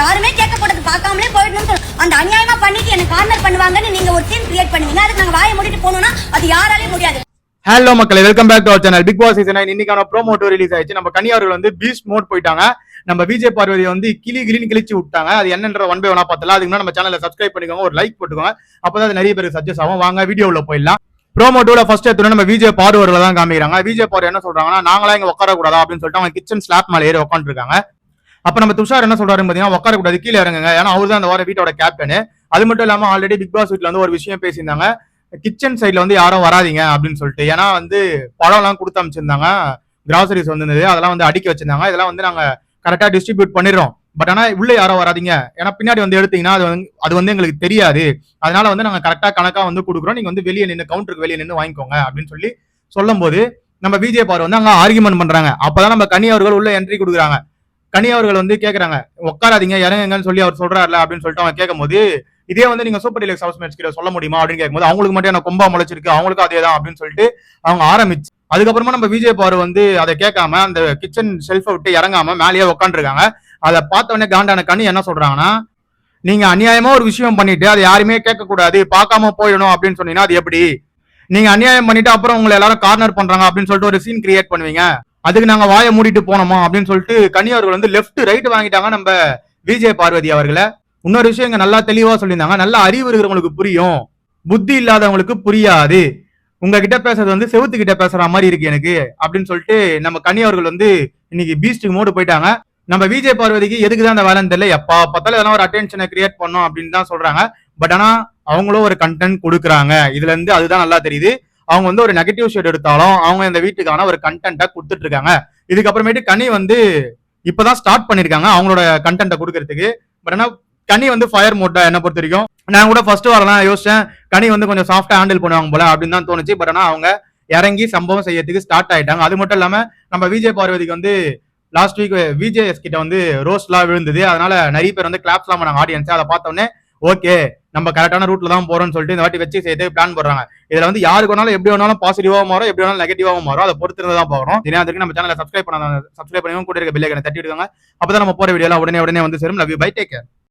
யாருமே கேட்க போட்டது பார்க்காமலே போயிடணும் அந்த அநியாயமா பண்ணிட்டு என்ன கார்னர் பண்ணுவாங்கன்னு நீங்க ஒரு சீன் கிரியேட் பண்ணுவீங்க. அதுக்கு நாங்க வாயை மூடிட்டு போனோம்னா அது யாராலையும் முடியாது. ஹலோ மக்களே welcome back to our channel Bigg Boss season இன்னைக்கான ப்ரோமோ டூ ரிலீஸ் ஆயிடுச்சு. நம்ம கனி அவர்கள் வந்து பீஸ் மோட் போயிட்டாங்க. நம்ம விஜய் பார்வதி வந்து கிளி கிளின்னு கிழிச்சு விட்டாங்க. அது என்னன்ற ஒன் பை ஒன்னா பார்த்தலாம் அதுக்கு முன்னாடி நம்ம சேனலை சப்ஸ்கிரைப் பண்ணிக்கோங்க. ஒரு லைக் போட்டுக்கோங்க. அப்பதான் அது நிறைய பேருக்கு சஜஸ்ட் ஆகும். வாங்க வீடியோவில் போயிடலாம். ப்ரோமோ டூல ஃபர்ஸ்ட் எடுத்தோட நம்ம விஜய் பார்வர்ல தான் காமிக்கிறாங்க. விஜய் பார்வர் என்ன சொல்றாங்கன்னா நாங்களா இங்க உட்காரக்கூடாதா? அப்படின்னு சொல்லிட்டு அவங்க கிச்சன் ஸ்லாப் மேல ஏறி உட்காந்துருக்காங்க அப்ப நம்ம துஷார் என்ன சொல்றாரு பாத்தீங்கன்னா உட்கார கூடாது கீழே இறங்குங்க. ஏன்னா அவர் தான் அந்த வார வீட்டோட கேப்டன் அது மட்டும் இல்லாம ஆல்ரெடி பிக் பாஸ் வீட்ல வந்து ஒரு விஷயம் பேசியிருந்தாங்க. கிச்சன் சைட்ல வந்து யாரும் வராதீங்க அப்படின்னு சொல்லிட்டு. ஏன்னா வந்து பழம் எல்லாம் கொடுத்து அமைச்சிருந்தாங்க கிராசரிஸ் வந்திருந்தது அதெல்லாம் வந்து அடுக்கி வச்சிருந்தாங்க. இதெல்லாம் வந்து நாங்க கரெக்டா டிஸ்ட்ரிபியூட் பண்ணிடுறோம். பட் ஆனா உள்ள யாரும் வராதீங்க. ஏன்னா பின்னாடி வந்து எடுத்தீங்கன்னா அது வந்து அது வந்து எங்களுக்கு தெரியாது. அதனால வந்து நாங்க கரெக்டா கணக்கா வந்து கொடுக்குறோம். நீங்க வந்து வெளியே நின்று கவுண்டருக்கு வெளியே நின்று வாங்கிக்கோங்க அப்படின்னு சொல்லி சொல்லும்போது நம்ம விஜய் பாரு வந்து அங்க ஆர்குமெண்ட் பண்றாங்க. அப்பதான் நம்ம கனி அவர்கள் உள்ள என்ட்ரி கொடுக்குறாங்க. கனி அவர்கள் வந்து கேக்குறாங்க உட்காராதீங்க இறங்குங்கன்னு சொல்லி அவர் சொல்றாருல அப்படின்னு சொல்லிட்டு அவங்க கேட்கும்போது இதே வந்து நீங்க சூப்பர் டீலக்ஸ் ஹவுஸ் மேட்ச் கிட்ட சொல்ல முடியுமா? அப்படின்னு கேட்கும்போது அவங்களுக்கு மட்டும் என்ன கொம்பா முளைச்சிருக்கு அவங்களுக்கும் அதே தான் அப்படின்னு சொல்லிட்டு அவங்க ஆரம்பிச்சு அதுக்கப்புறமா நம்ம விஜய் பாரு வந்து அதை கேட்காம அந்த கிச்சன் ஷெல்ஃபை விட்டு இறங்காம மேலேயே உட்காந்துருக்காங்க அதை பார்த்தவொடனே காண்டான கனி என்ன சொல்றாங்கன்னா நீங்க அநியாயமா ஒரு விஷயம் பண்ணிட்டு அதை யாருமே கேட்கக்கூடாது பார்க்காம போயிடணும் அப்படின்னு சொன்னீங்கன்னா அது எப்படி? நீங்க அநியாயம் பண்ணிட்டு அப்புறம் உங்களை எல்லாரும் கார்னர் பண்றாங்க அப்படின்னு சொல்லிட்டு ஒரு சீன் கிரியேட் பண்ணுவீங்க. அதுக்கு நாங்க வாயை மூடிட்டு போனோமா அப்படின்னு சொல்லிட்டு கனி அவர்கள் வந்து லெஃப்ட் ரைட் வாங்கிட்டாங்க நம்ம விஜய் பார்வதி அவர்களை. இன்னொரு விஷயம் இங்க நல்லா தெளிவா சொல்லியிருந்தாங்க. நல்லா அறிவு இருக்கிறவங்களுக்கு புரியும். புத்தி இல்லாதவங்களுக்கு புரியாது. உங்ககிட்ட பேசுறது வந்து செவுத்து கிட்ட பேசுற மாதிரி இருக்கு எனக்கு அப்படின்னு சொல்லிட்டு நம்ம கனி அவர்கள் வந்து இன்னைக்கு பீஸ்டுக்கு மோடு போயிட்டாங்க. நம்ம விஜய் பார்வதிக்கு எதுக்கு தான் அந்த வேலைன்னு தெரியல. எப்பா பார்த்தாலும் இதெல்லாம் ஒரு அட்டென்ஷனை கிரியேட் பண்ணும் அப்படின்னு தான் சொல்றாங்க. பட் ஆனா அவங்களும் ஒரு கண்டென்ட் கொடுக்குறாங்க. இதுல இருந்து அதுதான் நல்லா தெரியுது. அவங்க வந்து ஒரு நெகட்டிவ் ஷேட் எடுத்தாலும் அவங்க இந்த வீட்டுக்கான ஒரு கண்டென்ட்டை கொடுத்துட்டு இருக்காங்க இதுக்கப்புறமேட்டு கனி வந்து இப்பதான் ஸ்டார்ட் பண்ணிருக்காங்க அவங்களோட கண்டென்ட்டை கொடுக்கறதுக்கு. பட் ஆனால் கனி வந்து ஃபயர் மோட்டா என்ன பொறுத்த வரைக்கும் நான் கூட ஃபர்ஸ்ட் வரலாம் யோசிச்சேன் கனி வந்து கொஞ்சம் சாஃப்டா ஹேண்டில் பண்ணுவாங்க போல அப்படின்னு தான் தோணுச்சு. பட் ஆனால் அவங்க இறங்கி சம்பவம் செய்யறதுக்கு ஸ்டார்ட் ஆயிட்டாங்க. அது மட்டும் இல்லாம நம்ம விஜய் பார்வதிக்கு வந்து லாஸ்ட் வீக் விஜேஎஸ் கிட்ட வந்து ரோஸ்ட்லாம் விழுந்தது. அதனால நிறைய பேர் வந்து கிளாப்ஸ்லாம் பண்ணாங்க ஆடியன்ஸ் அதை பார்த்தோன்னே ஓகே நம்ம கரெக்டான ரூட்ல தான் போறோம்னு சொல்லிட்டு இந்த வாட்டி வச்சு சேர்த்து பிளான் போடுறாங்க. இதுல வந்து யாருக்கு வேணாலும் எப்படி வேணாலும் பாசிட்டிவாகவும் மாறும் எப்படி வேணாலும் நெகட்டிவாவும் மாறும். அதை பொறுத்து தான் போகிறோம் தினத்துக்கு நம்ம சேனலை சப்ஸ்கிரைப் பண்ண சப்ஸ்கிரைப் பண்ணி கூட இருக்க பில்லைக்கனை தட்டி விடுவாங்க அப்பதான் நம்ம போற வீடியோ உடனே உடனே வந்து சேரும். Love you bye take